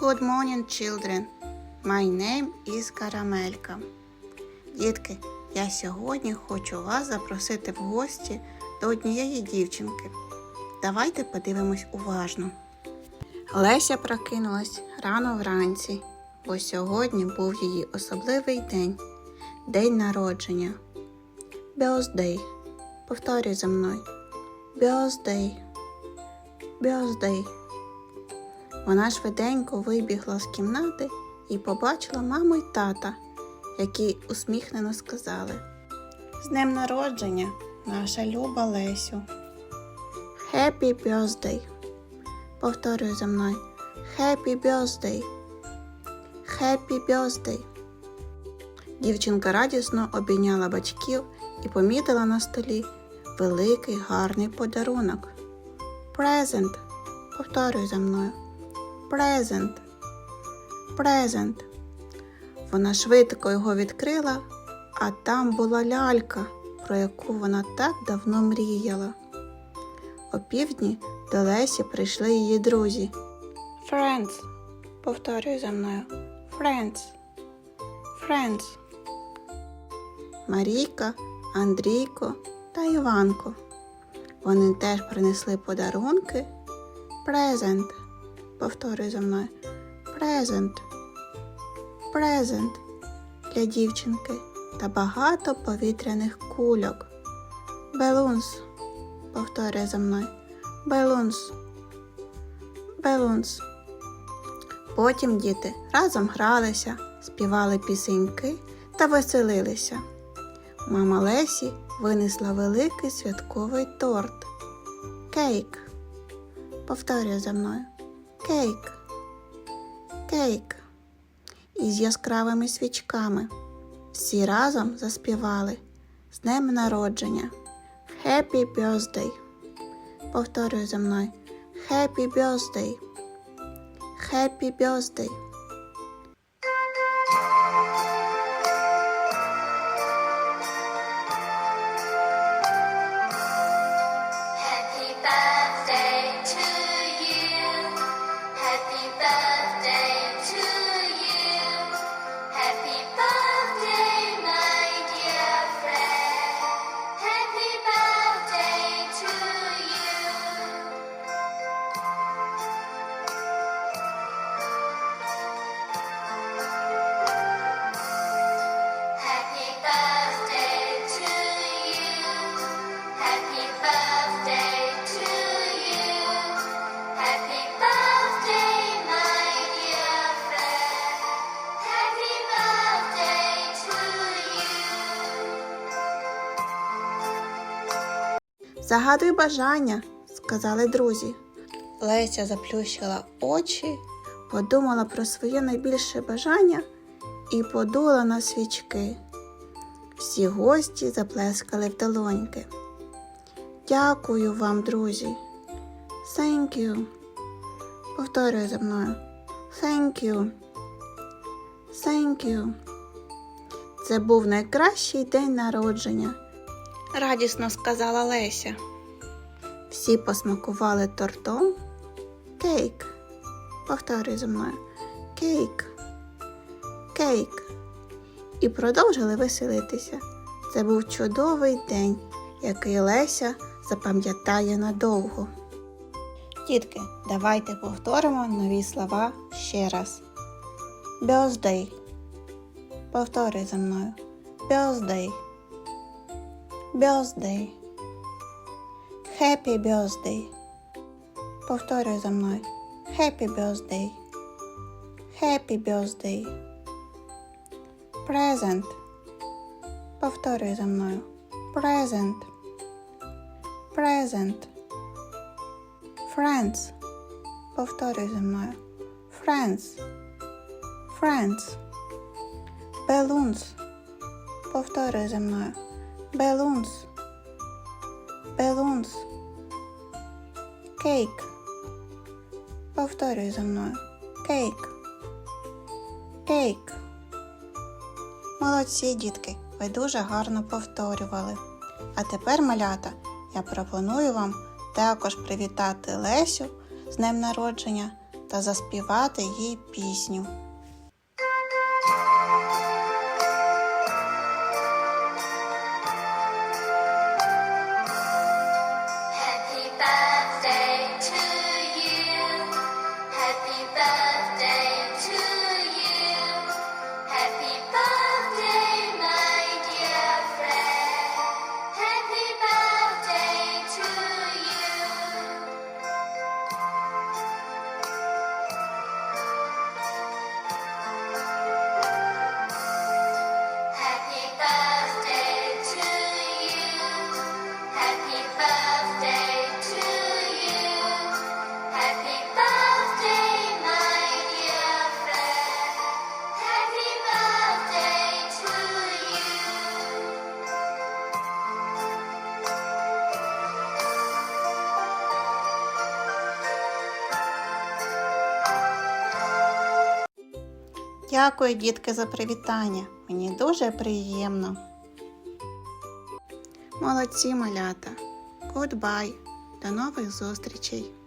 Good morning, children. My name is Карамелька. Дітки, я сьогодні хочу вас запросити в гості до однієї дівчинки. Давайте подивимось уважно. Леся прокинулась рано вранці, бо сьогодні був її особливий день день народження. Birthday. Повторюй за мною. Birthday. Birthday. Вона швиденько вибігла з кімнати і побачила маму й тата, які усміхнено сказали: З днем народження, наша люба Лесю. Happy birthday. Повторюй за мною. Happy birthday. Happy birthday. Дівчинка радісно обійняла батьків і помітила на столі великий гарний подарунок. Present. Повторюй за мною. Present. Present. Вона швидко його відкрила, а там була лялька, про яку вона так давно мріяла. Опівдні до Лесі прийшли її друзі. Friends. Повторюй за мною. Friends. Friends. Марійка, Андрійко та Іванко. Вони теж принесли подарунки. Present. Повторюй за мною. Present. Present для дівчинки та багато повітряних кульок. Balloons. Повторюй за мною. Balloons. Balloons. Потім діти разом гралися, співали пісеньки та веселилися. Мама Лесі винесла великий святковий торт. Кейк. Повторюй за мною. Кейк. Кейк. Із яскравими свічками. Всі разом заспівали з днем народження. Happy birthday. Повторюй за мною. Happy birthday. Happy birthday. Загадуй бажання, сказали друзі. Леся заплющила очі, подумала про своє найбільше бажання і подула на свічки. Всі гості заплескали в долоньки. Дякую вам, друзі. Thank you. Повторюй за мною. Thank you. Thank you. Це був найкращий день народження радісно сказала Леся. Всі посмакували тортом. Кейк. Повторюй за мною. Кейк. Кейк. І продовжили веселитися. Це був чудовий день, який Леся запам'ятає надовго. Дітки, давайте повторимо нові слова ще раз. Birthday. Повторюй за мною. Birthday. Birthday. Happy birthday. Повторюй за мною. Happy birthday. Happy birthday. Present. Повторюй за мною. Present. Present. Friends. Повторюй за мною. Friends. Friends. Balloons. Повторюй за мною. balloons, balloons, cake. Повторюй за мною. Cake. Cake. Молодці дітки, ви дуже гарно повторювали. А тепер, малята, я пропоную вам також привітати Лесю з днем народження та заспівати їй пісню. Дякую, дітки, за привітання. Мені дуже приємно. Молодці малята. Goodbye. До нових зустрічей!